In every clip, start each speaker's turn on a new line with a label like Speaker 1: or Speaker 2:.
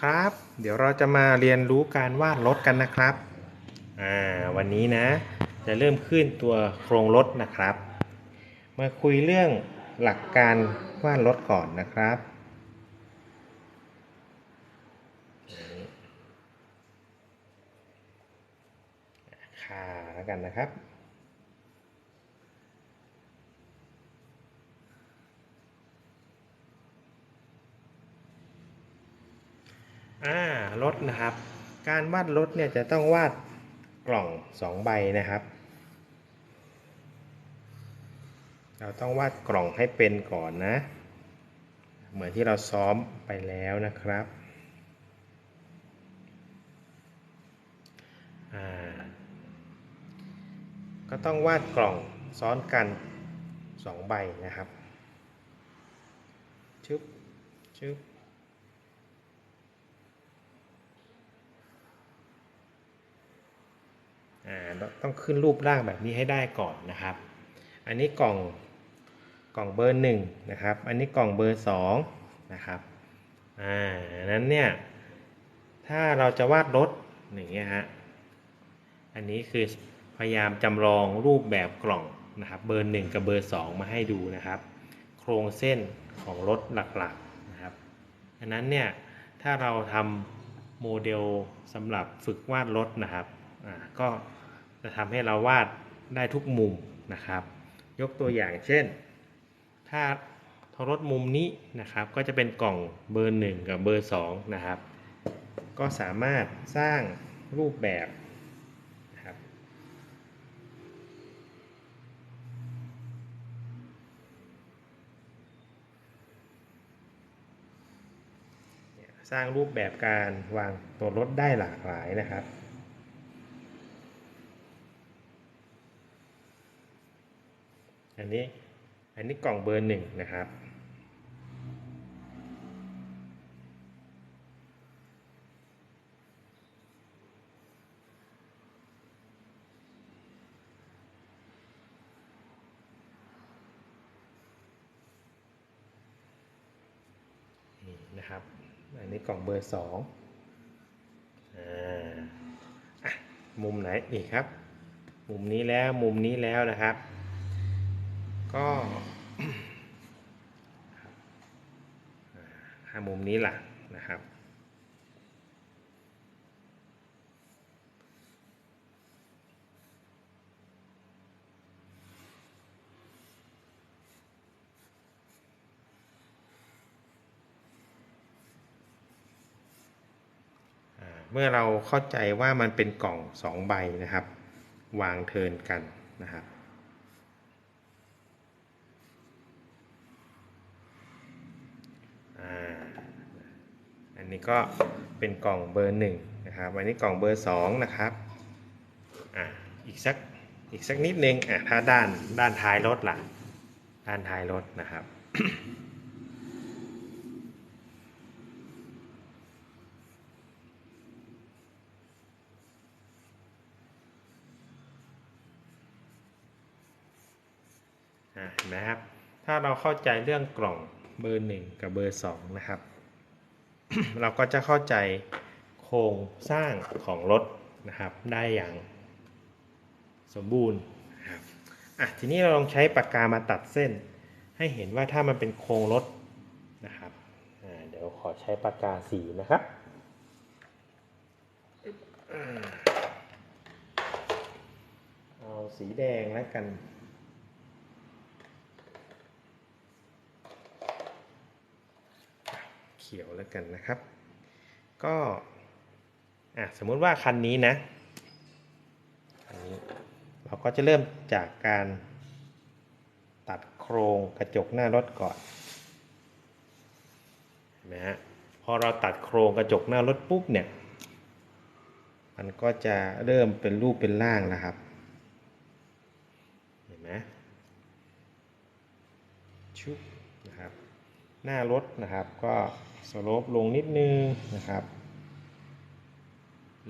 Speaker 1: ครับ เดี๋ยวเราจะมาเรียนรู้การวาดรถกันนะครับ อ่า วันนี้นะ จะเริ่มขึ้นตัวโครงรถนะครับ มาคุยเรื่องหลักการวาดรถก่อนนะครับ ขาแล้วกันนะครับ อ่า รถนะครับ การวาดรถเนี่ยจะต้องวาดกล่องสองใบนะครับ เราต้องวาดกล่องให้เป็นก่อนนะ เหมือนที่เราซ้อมไปแล้วนะครับก็ต้องวาดกล่องซ้อนกันสองใบนะครับชึบชึบ อ่า ต้องขึ้นรูปร่างแบบนี้ให้ได้ก่อนนะครับ อันนี้กล่องกล่องเบอร์หนึ่งนะครับ อันนี้กล่องเบอร์สองนะครับ อ่านั้นเนี่ยถ้าเราจะวาดรถอย่างเงี้ยฮะ อันนี้คือพยายามจำลองรูปแบบกล่องนะครับ เบอร์หนึ่งกับเบอร์สองมาให้ดูนะครับ โครงเส้นของรถหลักๆนะครับอันนั้นเนี่ยถ้าเราทำโมเดลสำหรับฝึกวาดรถนะครับ ก็จะทำให้เราวาดได้ทุกมุมนะครับ ยกตัวอย่างเช่น ถ้าทรถมุมนี้นะครับ ก็จะเป็นกล่องเบอร์หนึ่งกับเบอร์สองนะครับ ก็สามารถสร้างรูปแบบนะครับสร้างรูปแบบการวางตัวรถได้หลากหลายนะครับ อันนี้อันนี้กล่องเบอร์หนึ่งนะครับ นี่นะครับ อันนี้กล่องเบอร์สองอ่ามุมไหนนี่ครับ มุมนี้แล้วมุมนี้แล้วนะครับ ก็หามุมนี้ล่ะนะครับ เมื่อเราเข้าใจว่ามันเป็นกล่องสองใบนะครับ วางเทินกันนะครับ อ่าอั นนี้ก็เป็นกล่องเบอร์หนึ่งนะครับอันนี้กล่องเบอร์สองนะครับอ่าอีกสักอีกสักนิดนึงอะถ้าด้านด้านท้ายรถล่ะ ด้านท้ายรถนะครับอะเห็นไหมครับ ถ้าเราเข้าใจเรื่องกล่องเบอร์หนึ่งกับเบอร์สองนะครับ เราก็จะเข้าใจโครงสร้างของรถนะครับได้อย่างสมบูรณ์นะครับอะทีนี้เราลองใช้ปากกามาตัดเส้น ให้เห็นว่าถ้ามันเป็นโครงรถนะครับอ่าเดี๋ยวขอใช้ปากกาสีนะครับเอาสีแดงแล้วกัน ขียวแล้วกันนะครับ ก็อะสมมุติว่าคันนี้นะอันนี้เราก็จะเริ่มจากการตัดโครงกระจกหน้ารถก่อนเห็นไหมฮะพอเราตัดโครงกระจกหน้ารถปุ๊บเนี่ยมันก็จะเริ่มเป็นรูปเป็นร่างแล้วครับเห็นไหมชุบนะครับ หน้ารถนะครับก็ สโลปลงนิดนึงนะครับ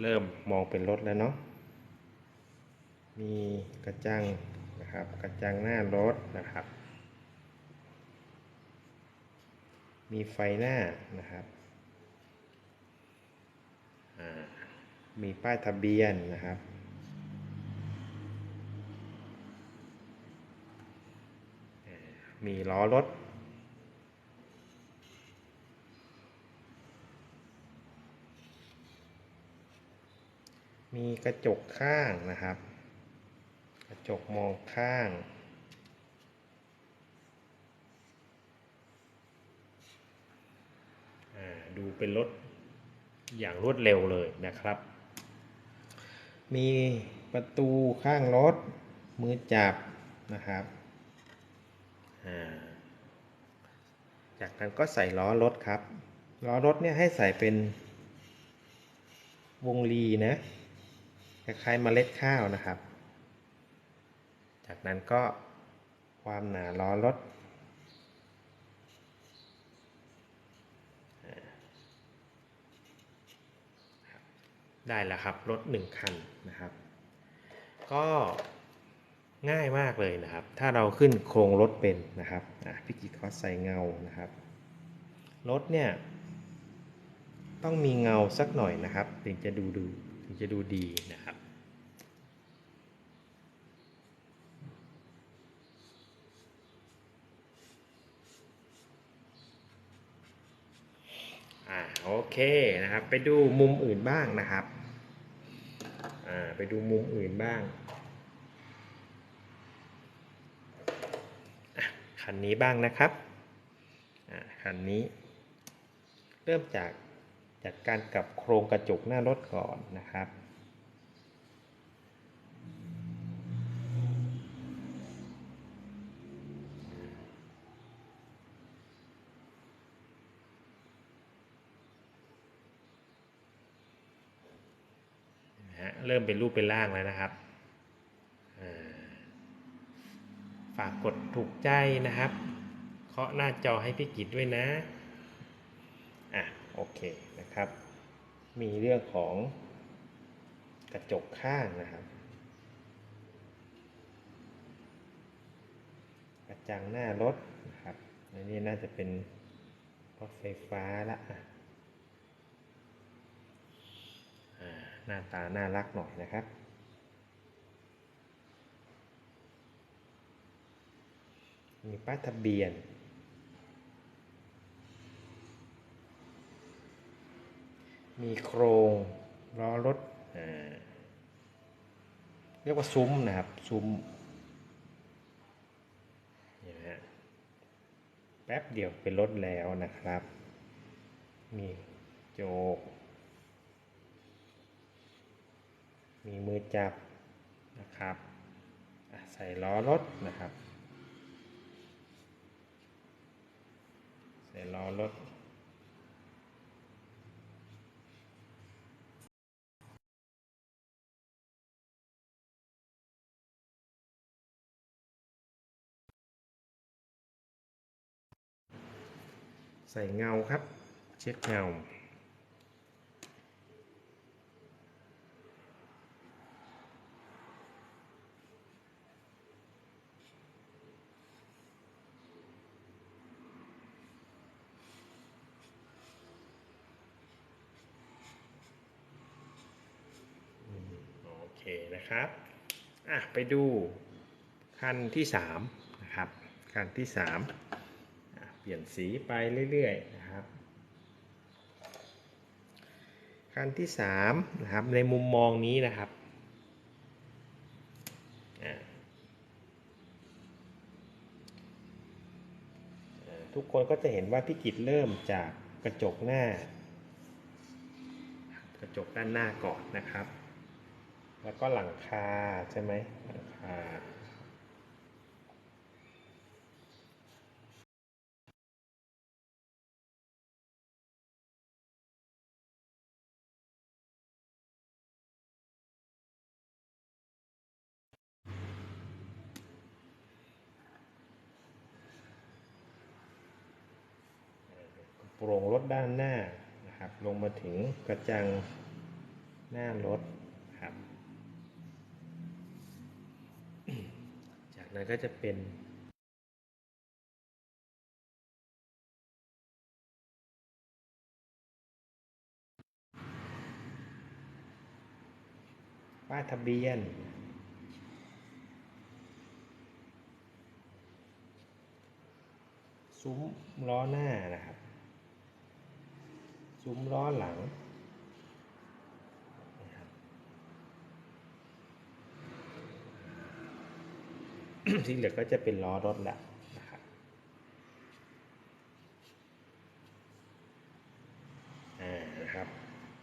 Speaker 1: เริ่มมองเป็นรถแล้วเนาะมีกระจังนะครับกระจังหน้ารถนะครับ มีไฟหน้านะครับมีป้ายทะเบียนนะครับ มีล้อรถ มีกระจกข้างนะครับ กระจกมองข้างอ่าดูเป็นรถอย่างรวดเร็วเลยนะครับ มีประตูข้างรถ มือจับนะครับอ่าจากนั้นก็ใส่ล้อรถครับ ล้อรถเนี่ยให้ใส่เป็นวงรีนะ คล้ายๆเมล็ดข้าวนะครับ จากนั้นก็ความหนาล้อรถได้แล้วครับรถหนึ่งคันนะครับ ก็ง่ายมากเลยนะครับ ถ้าเราขึ้นโครงรถเป็นนะครับพี่กิจเขาใส่เงานะครับรถเนี่ยต้องมีเงาสักหน่อยนะครับ ถึงจะดูดูถึงจะดูดีนะครับ อ่าโอ เคนะครับ ไปดูมุมอื่นบ้างนะครับอ่าไปดูมุมอื่นบ้างคันนี้บ้างนะครับอ่าคันนี้ เริ่มจากจัดการกับโครงกระจกหน้ารถก่อนนะครับ เริ่มเป็นรูปเป็นร่างแล้วนะครับ ฝากกดถูกใจนะครับ เคาะหน้าจอให้พี่กิจด้วยนะ อะโอเคนะครับ มีเรื่องของกระจกข้างนะครับ กระจังหน้ารถนะครับอันนี้น่าจะเป็นรถไฟฟ้าละอะ อ่า หน้าตาน่ารักหน่อยนะครับ มีป้ายทะเบียน มีโครงล้อรถอเรียกว่าซุ้มนะครับ ซุ้มนี่นะฮะแป๊บเดียวเป็นรถแล้วนะครับ มีโจก มือจับนะครับใส่ล้อรถนะครับ ใส่ล้อรถใส่เงาครับ เช็ดเงา โอเค นะครับอะไปดูคันที่สามนะครับคันที่สามเปลี่ยนสีไปเรื่อยๆนะครับคันที่สามนะครับในมุมมองนี้นะครับทุกคนก็จะเห็นว่าพี่กิจเริ่มจากกระจกหน้า กระจกด้านหน้าก่อนนะครับ แล้วก็หลังคาใช่ไหมหลังคาโปร่งรถด้านหน้านะครับ ลงมาถึงกระจังหน้ารถครับ นั้นก็จะเป็นป้ายทะเบียน ซุ้มล้อหน้านะครับ ซุ้มล้อหลังนะครับ ที่เหลือก็จะเป็นล้อรถแหละนะครับอ่านะครับ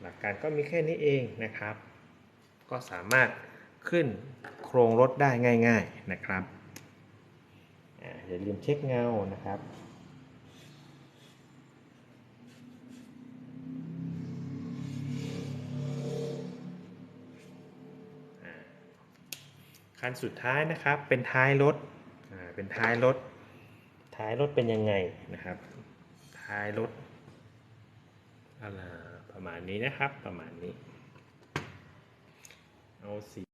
Speaker 1: หลักการก็มีแค่นี้เองนะครับ ก็สามารถขึ้นโครงรถได้ง่าย ๆนะครับอ่าอย่าลืมเช็คเงานะครับ คันสุดท้ายนะครับ เป็นท้ายรถเป็นท้ายรถ ท้ายรถเป็นยังไงนะครับ ท้ายรถอะไรประมาณนี้นะครับ ประมาณนี้ เอาสี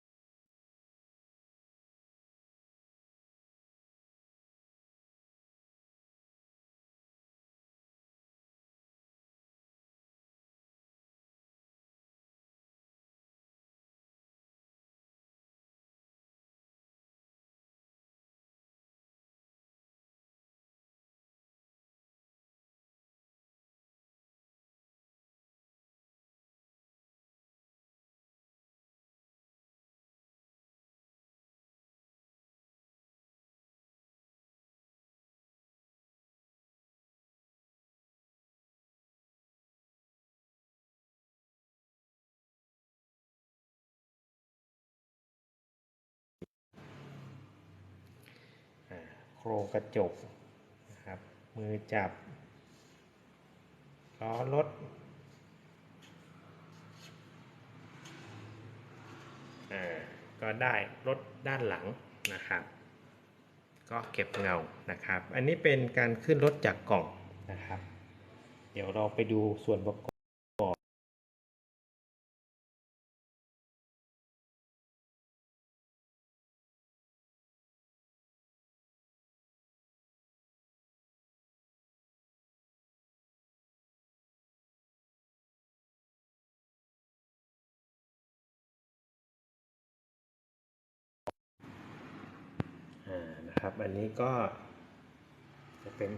Speaker 1: โครงกระจกนะครับ มือจับล้อรถอ่าก็ได้รถด้านหลังนะครับ ก็เก็บเงานะครับ อันนี้เป็นการขึ้นรถจากกล่องนะครับ เดี๋ยวเราไปดูส่วนประก นะครับ อันนี้ก็จะเป็น